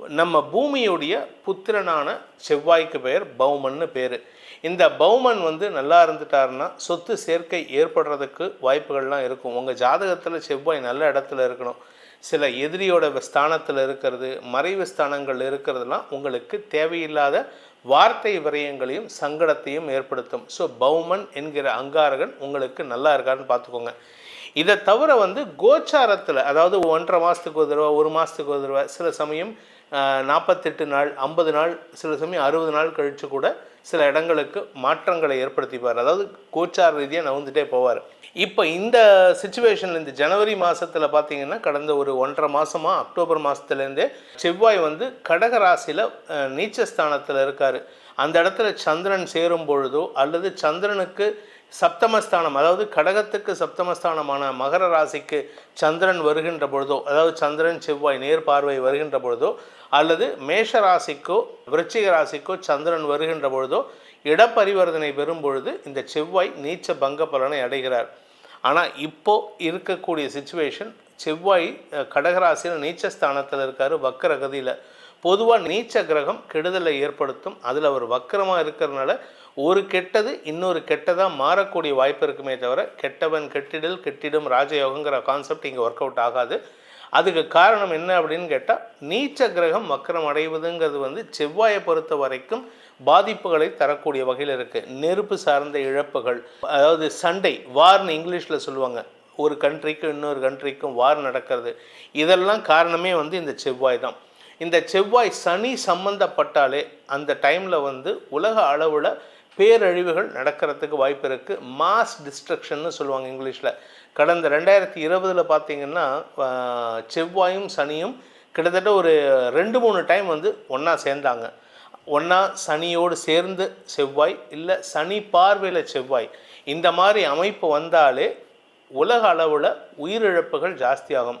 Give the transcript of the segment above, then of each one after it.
நம்ம பூமியுடைய புத்திரனான செவ்வாய்க்கு பெயர் பௌமன்னு பேர். இந்த பௌமன் வந்து நல்லா இருந்துட்டாருன்னா சொத்து சேர்க்கை ஏற்படுறதுக்கு வாய்ப்புகள்லாம் இருக்கும். உங்கள் ஜாதகத்தில் செவ்வாய் நல்ல இடத்துல இருக்கணும். சில எதிரியோட ஸ்தானத்தில் இருக்கிறது மறைவு ஸ்தானங்கள் இருக்கிறதுலாம் உங்களுக்கு தேவையில்லாத வார்த்தை விரயங்களையும் சங்கடத்தையும் ஏற்படுத்தும். ஸோ பௌமன் என்கிற அங்காரகன் உங்களுக்கு நல்லா இருக்காருன்னு பார்த்துக்கோங்க இதை தவிர வந்து கோச்சாரத்தில் அதாவது ஒன்றரை மாதத்துக்கு ஒரு தடவை ஒரு மாதத்துக்கு ஒரு தடவை சில சமயம் நாற்பத்தெட்டு நாள் ஐம்பது நாள் சில சமயம் அறுபது நாள் கழித்து கூட சில இடங்களுக்கு மாற்றங்களை ஏற்படுத்திப்பார். அதாவது கோச்சார் ரீதியாக நவுந்துட்டே போவார். இப்போ இந்த சுச்சுவேஷனில் இந்த ஜனவரி மாதத்தில் பார்த்தீங்கன்னா கடந்த ஒரு ஒன்றரை மாதமாக அக்டோபர் மாதத்துலேருந்தே செவ்வாய் வந்து கடக ராசியில் நீச்சஸ்தானத்தில் இருக்கார். அந்த இடத்துல சந்திரன் சேரும் பொழுதோ அல்லது சந்திரனுக்கு சப்தமஸ்தானம் அதாவது கடகத்துக்கு சப்தமஸ்தானமான மகர ராசிக்கு சந்திரன் வருகின்ற பொழுதோ அதாவது சந்திரன் செவ்வாய் நேர் பார்வை வருகின்ற பொழுதோ அல்லது மேஷ ராசிக்கோ விருச்சிக ராசிக்கோ சந்திரன் வருகின்ற பொழுதோ இடப்பரிவர்த்தனை பெறும் பொழுது இந்த செவ்வாய் நீச்ச பங்க பலனை அடைகிறார். ஆனால் இப்போ இருக்கக்கூடிய சுச்சுவேஷன் செவ்வாய் கடகராசியில் நீச்சஸ்தானத்தில் இருக்கார் வக்கரகதியில். பொதுவாக நீச்ச கிரகம் கெடுதலை ஏற்படுத்தும். அதில் அவர் வக்கரமாக இருக்கிறதுனால ஒரு கெட்டது இன்னொரு கெட்டதாக மாறக்கூடிய வாய்ப்பு இருக்குமே தவிர கெட்டவன் கெட்டிடல் கெட்டிடும் ராஜயோகங்கிற கான்செப்ட் இங்கே ஒர்க் அவுட் ஆகாது. அதுக்கு காரணம் என்ன அப்படின்னு கேட்டால் நீச்ச கிரகம் வக்கரம் அடைவதுங்கிறது வந்து செவ்வாயை பொறுத்த வரைக்கும் பாதிப்புகளை தரக்கூடிய வகையில் இருக்குது நெருப்பு சார்ந்த இழப்புகள் அதாவது சண்டை வார்னு இங்கிலீஷில் சொல்லுவாங்க. ஒரு கண்ட்ரிக்கும் இன்னொரு கண்ட்ரிக்கும் வார் நடக்கிறது. இதெல்லாம் காரணமே வந்து இந்த செவ்வாய் தான். இந்த செவ்வாய் சனி சம்பந்தப்பட்டாலே அந்த டைமில் வந்து உலக அளவில் பேரழிவுகள் நடக்கிறதுக்கு வாய்ப்பு இருக்குது மாஸ் டிஸ்ட்ரக்ஷன்னு சொல்லுவாங்க இங்கிலீஷில் கடந்த ரெண்டாயிரத்தி இருபதில் பார்த்தீங்கன்னா செவ்வாயும் சனியும் கிட்டத்தட்ட ஒரு ரெண்டு மூணு டைம் வந்து ஒன்றா சேர்ந்தாங்க. ஒன்றா சனியோடு சேர்ந்து செவ்வாய் இல்லை சனி பார்வையில் செவ்வாய். இந்த மாதிரி அமைப்பு வந்தாலே உலக அளவில் உயிரிழப்புகள் ஜாஸ்தியாகும்.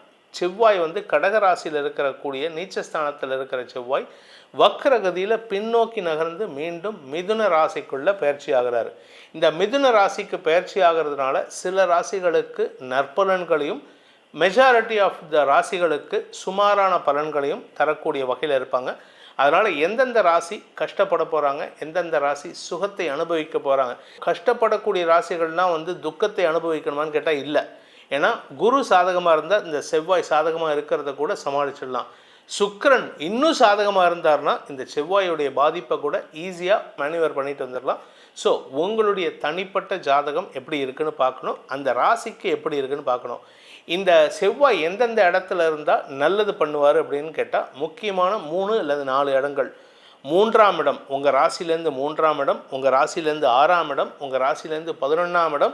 செவ்வாய் வந்து கடகராசியில் இருக்கக்கூடிய நீச்சஸ்தானத்தில் இருக்கிற செவ்வாய் வக்கரகதியில் பின்னோக்கி நகர்ந்து மீண்டும் மிதுன ராசிக்குள்ளே பயிற்சி ஆகிறார். இந்த மிதுன ராசிக்கு பயிற்சி ஆகிறதுனால சில ராசிகளுக்கு நற்பலன்களையும் மெஜாரிட்டி ஆஃப் த ராசிகளுக்கு சுமாரான பலன்களையும் தரக்கூடிய வகையில் இருப்பாங்க. அதனால் எந்தெந்த ராசி கஷ்டப்பட போகிறாங்க எந்தெந்த ராசி சுகத்தை அனுபவிக்க போகிறாங்க கஷ்டப்படக்கூடிய ராசிகள்னால் வந்து துக்கத்தை அனுபவிக்கணுமான்னு கேட்டால் இல்லை. ஏன்னா குரு சாதகமாக இருந்தால் இந்த செவ்வாய் சாதகமாக இருக்கிறத கூட சமாளிச்சிடலாம். சுக்கரன் இன்னும் சாதகமாக இருந்தார்னா இந்த செவ்வாயுடைய பாதிப்பை கூட ஈஸியாக மேனுவர் பண்ணிட்டு வந்துடலாம். ஸோ உங்களுடைய தனிப்பட்ட ஜாதகம் எப்படி இருக்குன்னு பார்க்கணும். அந்த ராசிக்கு எப்படி இருக்குன்னு பார்க்கணும். இந்த செவ்வாய் எந்தெந்த இடத்துல இருந்தால் நல்லது பண்ணுவார் அப்படின்னு கேட்டால் முக்கியமான மூணு அல்லது நாலு இடங்கள். மூன்றாம் இடம் உங்கள் ராசிலேருந்து மூன்றாம் இடம் உங்கள் ராசிலேருந்து ஆறாம் இடம் உங்கள் ராசிலேருந்து பதினொன்றாம் இடம்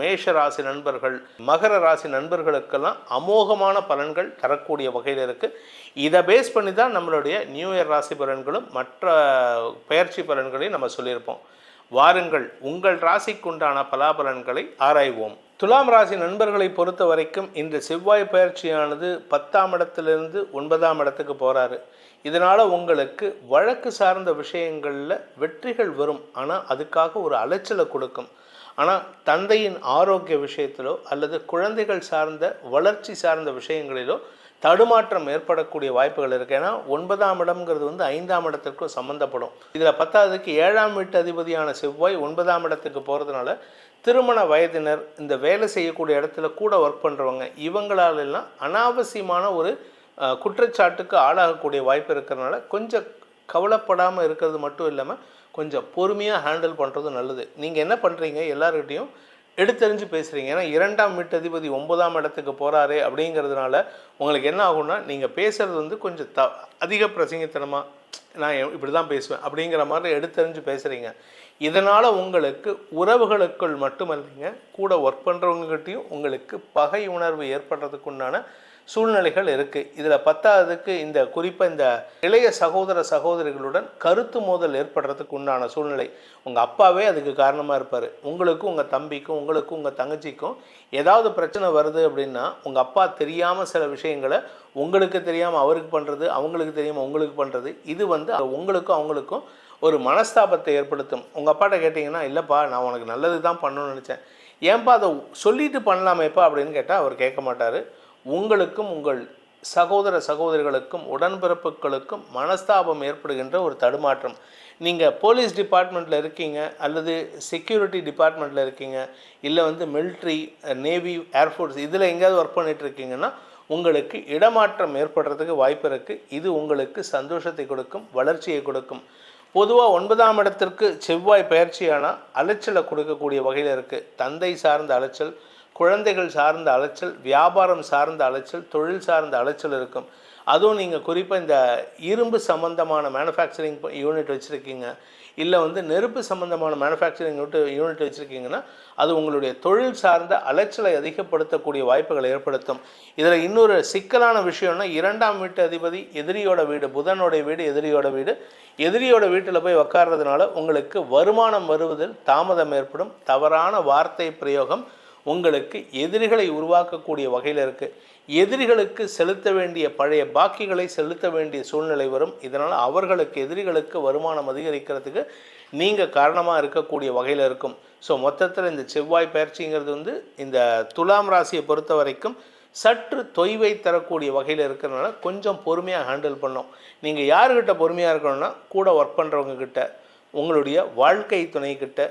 மேஷ ராசி நண்பர்கள் மகர ராசி நண்பர்களுக்கெல்லாம் அமோகமான பலன்கள் தரக்கூடிய வகையில் இருக்குது இதை பேஸ் பண்ணி தான் நம்மளுடைய நியூ இயர் ராசி பலன்களும் மற்ற பயிற்சி பலன்களையும் நம்ம சொல்லியிருப்போம். வாருங்கள் உங்கள் ராசிக்குண்டான பலாபலன்களை ஆராய்வோம். துலாம் ராசி நண்பர்களை பொறுத்த வரைக்கும் இந்த செவ்வாய் பயிற்சியானது பத்தாம் இடத்திலிருந்து ஒன்பதாம் இடத்துக்கு போகிறாரு இதனால் உங்களுக்கு வழக்கு சார்ந்த விஷயங்களில் வெற்றிகள் வரும். ஆனால் அதுக்காக ஒரு அலைச்சலை கொடுக்கும். ஆனால் தந்தையின் ஆரோக்கிய விஷயத்திலோ அல்லது குழந்தைகள் சார்ந்த வளர்ச்சி சார்ந்த விஷயங்களிலோ தடுமாற்றம் ஏற்படக்கூடிய வாய்ப்புகள் இருக்குது ஏன்னா ஒன்பதாம் இடம்ங்கிறது வந்து ஐந்தாம் இடத்திற்கும் சம்மந்தப்படும் இதில் பத்தாவதுக்கு ஏழாம் வீட்டு அதிபதியான செவ்வாய் ஒன்பதாம் இடத்துக்கு போகிறதுனால திருமண வயதினர் இந்த வேலை செய்யக்கூடிய இடத்துல கூட ஒர்க் பண்ணுறவங்க இவங்களாலெல்லாம் அனாவசியமான ஒரு குற்றச்சாட்டுக்கு ஆளாகக்கூடிய வாய்ப்பு இருக்கிறதுனால கொஞ்சம் கவலைப்படாமல் இருக்கிறது மட்டும் இல்லாமல் கொஞ்சம் பொறுமையாக ஹேண்டில் பண்ணுறது நல்லது. நீங்கள் என்ன பண்ணுறீங்க எல்லாருக்கிட்டையும் எடுத்தறிஞ்சு பேசுகிறீங்க ஏன்னா இரண்டாம் வீட்டதிபதி ஒன்பதாம் இடத்துக்கு போகிறாரே அப்படிங்கிறதுனால உங்களுக்கு என்ன ஆகும்னா நீங்கள் பேசுகிறது வந்து கொஞ்சம் த அதிக பிரசங்கித்தனமாக நான் எ- இப்படி தான் பேசுவேன் அப்படிங்கிற மாதிரி எடுத்தறிஞ்சு பேசுகிறீங்க இதனால் உங்களுக்கு உறவுகளுக்குள் மட்டுமல்லைங்க கூட ஒர்க் பண்ணுறவங்ககிட்டையும் உங்களுக்கு பகை உணர்வு ஏற்படுறதுக்கு உண்டான சூழ்நிலைகள் இருக்குது இதில் பத்தாவதுக்கு இந்த குறிப்பாக இந்த இளைய சகோதர சகோதரிகளுடன் கருத்து மோதல் ஏற்படுறதுக்கு உண்டான சூழ்நிலை. உங்கள் அப்பாவே அதுக்கு காரணமாக இருப்பார். உங்களுக்கும் உங்கள் தம்பிக்கும் உங்களுக்கும் உங்கள் தங்கச்சிக்கும் ஏதாவது பிரச்சனை வருது அப்படின்னா உங்கள் அப்பா தெரியாமல் சில விஷயங்களை உங்களுக்கு தெரியாமல் அவருக்கு பண்ணுறது அவங்களுக்கு தெரியாமல் உங்களுக்கு பண்ணுறது இது வந்து உங்களுக்கும் அவங்களுக்கும் ஒரு மனஸ்தாபத்தை ஏற்படுத்தும். உங்கள் அப்பாட்ட கேட்டிங்கன்னா இல்லைப்பா நான் உனக்கு நல்லது தான் பண்ணணும்னு நினச்சேன். ஏன்பா அதை சொல்லிட்டு பண்ணலாமேப்பா அப்படின்னு கேட்டால் அவர் கேட்க மாட்டார். உங்களுக்கும் உங்கள் சகோதர சகோதரிகளுக்கும் உடன்பிறப்புகளுக்கும் மனஸ்தாபம் ஏற்படுகின்ற ஒரு தடுமாற்றம். நீங்கள் போலீஸ் டிபார்ட்மெண்ட்டில் இருக்கீங்க அல்லது செக்யூரிட்டி டிபார்ட்மெண்ட்டில் இருக்கீங்க இல்லை வந்து மிலிட்ரி நேவி ஏர்ஃபோர்ஸ் இதில் எங்கேயாவது ஒர்க் பண்ணிட்டு இருக்கீங்கன்னா உங்களுக்கு இடமாற்றம் ஏற்படுறதுக்கு வாய்ப்பு இருக்குது இது உங்களுக்கு சந்தோஷத்தை கொடுக்கும் வளர்ச்சியை கொடுக்கும். பொதுவாக ஒன்பதாம் இடத்திற்கு செவ்வாய் பயிற்சியானால் அலைச்சலை கொடுக்கக்கூடிய வகையில் இருக்குது தந்தை சார்ந்த அலைச்சல் குழந்தைகள் சார்ந்த அலைச்சல் வியாபாரம் சார்ந்த அலைச்சல் தொழில் சார்ந்த அலைச்சல் இருக்கும். அதுவும் நீங்கள் குறிப்பாக இந்த இரும்பு சம்மந்தமான மேனுஃபேக்சரிங் யூனிட் வச்சுருக்கீங்க. இல்லை வந்து நெருப்பு சம்மந்தமான மேனுஃபேக்சரிங் யூனிட் வச்சுருக்கீங்கன்னா அது உங்களுடைய தொழில் சார்ந்த அலைச்சலை அதிகப்படுத்தக்கூடிய வாய்ப்புகளை ஏற்படுத்தும். இதில் இன்னொரு சிக்கலான விஷயம்னா இரண்டாம் வீட்டு அதிபதி எதிரியோட வீடு புதனோடைய வீடு எதிரியோட வீடு. எதிரியோட வீட்டில் போய் உக்காடுறதுனால உங்களுக்கு வருமானம் வருவதில் தாமதம் ஏற்படும். தவறான வார்த்தை பிரயோகம் உங்களுக்கு எதிரிகளை உருவாக்கக்கூடிய வகையில் இருக்குது எதிரிகளுக்கு செலுத்த வேண்டிய பழைய பாக்கிகளை செலுத்த வேண்டிய சூழ்நிலை வரும். இதனால் அவர்களுக்கு எதிரிகளுக்கு வருமானம் அதிகரிக்கிறதுக்கு நீங்கள் காரணமாக இருக்கக்கூடிய வகையில் இருக்கும். ஸோ மொத்தத்தில் இந்த செவ்வாய் பயிற்சிங்கிறது வந்து இந்த துலாம் ராசியை பொறுத்த வரைக்கும் சற்று தொய்வை தரக்கூடிய வகையில் இருக்கிறதுனால கொஞ்சம் பொறுமையாக ஹேண்டில் பண்ணோம். நீங்கள் யாருக்கிட்ட பொறுமையாக இருக்கணும்னா கூட ஒர்க் பண்ணுறவங்க கிட்ட உங்களுடைய வாழ்க்கை துணைக்கிட்ட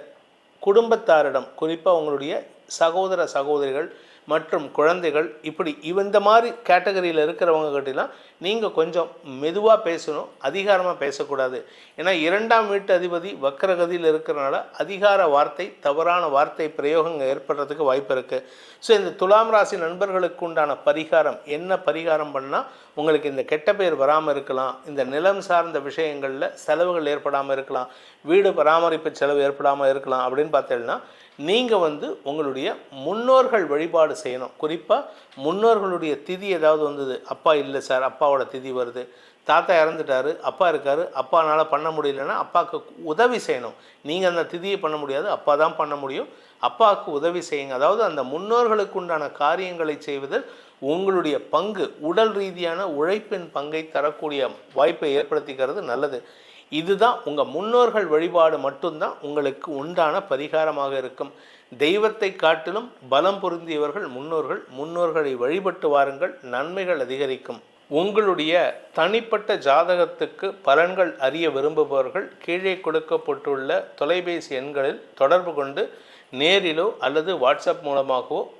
குடும்பத்தாரிடம் குறிப்பாக உங்களுடைய சகோதர சகோதரிகள் மற்றும் குழந்தைகள் இப்படி இவ- இந்த மாதிரி கேட்டகரியில் இருக்கிறவங்க கிட்டலாம் நீங்கள் கொஞ்சம் மெதுவாக பேசணும் அதிகாரமாக பேசக்கூடாது. ஏன்னா இரண்டாம் வீட்டு அதிபதி வக்கரகதியில் இருக்கிறனால அதிகார வார்த்தை தவறான வார்த்தை பிரயோகங்கள் ஏற்படுறதுக்கு வாய்ப்பு இருக்குது ஸோ இந்த துலாம் ராசி நண்பர்களுக்கு உண்டான பரிகாரம் என்ன பரிகாரம் பண்ணால் உங்களுக்கு இந்த கெட்ட பேர் வராமல் இருக்கலாம் இந்த நிலம் சார்ந்த விஷயங்களில் செலவுகள் ஏற்படாமல் இருக்கலாம் வீடு பராமரிப்பு செலவு ஏற்படாமல் இருக்கலாம் அப்படின்னு பார்த்தீங்கன்னா நீங்கள் வந்து உங்களுடைய முன்னோர்கள் வழிபாடு செய்யணும். குறிப்பாக முன்னோர்களுடைய திதி ஏதாவது வந்தது. அப்பா இல்லை சார் அப்பாவோட திதி வருது. தாத்தா இறந்துட்டாரு அப்பா இருக்கார் அப்பானால் பண்ண முடியலன்னா அப்பாவுக்கு உதவி செய்யணும். நீங்கள் அந்த திதியை பண்ண முடியாது அப்பா தான் பண்ண முடியும். அப்பாவுக்கு உதவி செய்யுங்க. அதாவது அந்த முன்னோர்களுக்கு உண்டான காரியங்களை செய்வதில் உங்களுடைய பங்கு உடல் ரீதியான உழைப்பின் பங்கை தரக்கூடிய வாய்ப்பை ஏற்படுத்திக்கிறது நல்லது. இதுதான் உங்கள் முன்னோர்கள் வழிபாடு மட்டும்தான் உங்களுக்கு உண்டான பரிகாரமாக இருக்கும். தெய்வத்தை காட்டிலும் பலம் பொருந்தியவர்கள் முன்னோர்கள் முன்னோர்களை வழிபட்டு வாருங்கள் நன்மைகள் அதிகரிக்கும். உங்களுடைய தனிப்பட்ட ஜாதகத்துக்கு பலன்கள் அறிய விரும்புபவர்கள் கீழே கொடுக்கப்பட்டுள்ள தொலைபேசி எண்களில் தொடர்பு கொண்டு நேரிலோ அல்லது வாட்ஸ்அப் மூலமாகவோ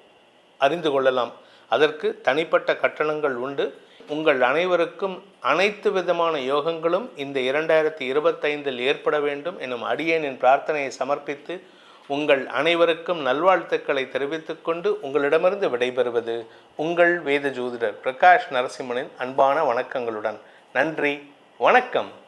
அறிந்து கொள்ளலாம். அதற்கு தனிப்பட்ட கட்டணங்கள் உண்டு. உங்கள் அனைவருக்கும் அனைத்து விதமான யோகங்களும் இந்த இரண்டாயிரத்தி இருபத்தைந்தில் ஏற்பட வேண்டும் எனும் அடியேனின் பிரார்த்தனையை சமர்ப்பித்து உங்கள் அனைவருக்கும் நல்வாழ்த்துக்களை தெரிவித்துக் கொண்டு உங்களிடமிருந்து விடைபெறுவது உங்கள் வேத ஜோதிடர் பிரகாஷ் நரசிம்மனின் அன்பான வணக்கங்களுடன். நன்றி வணக்கம்.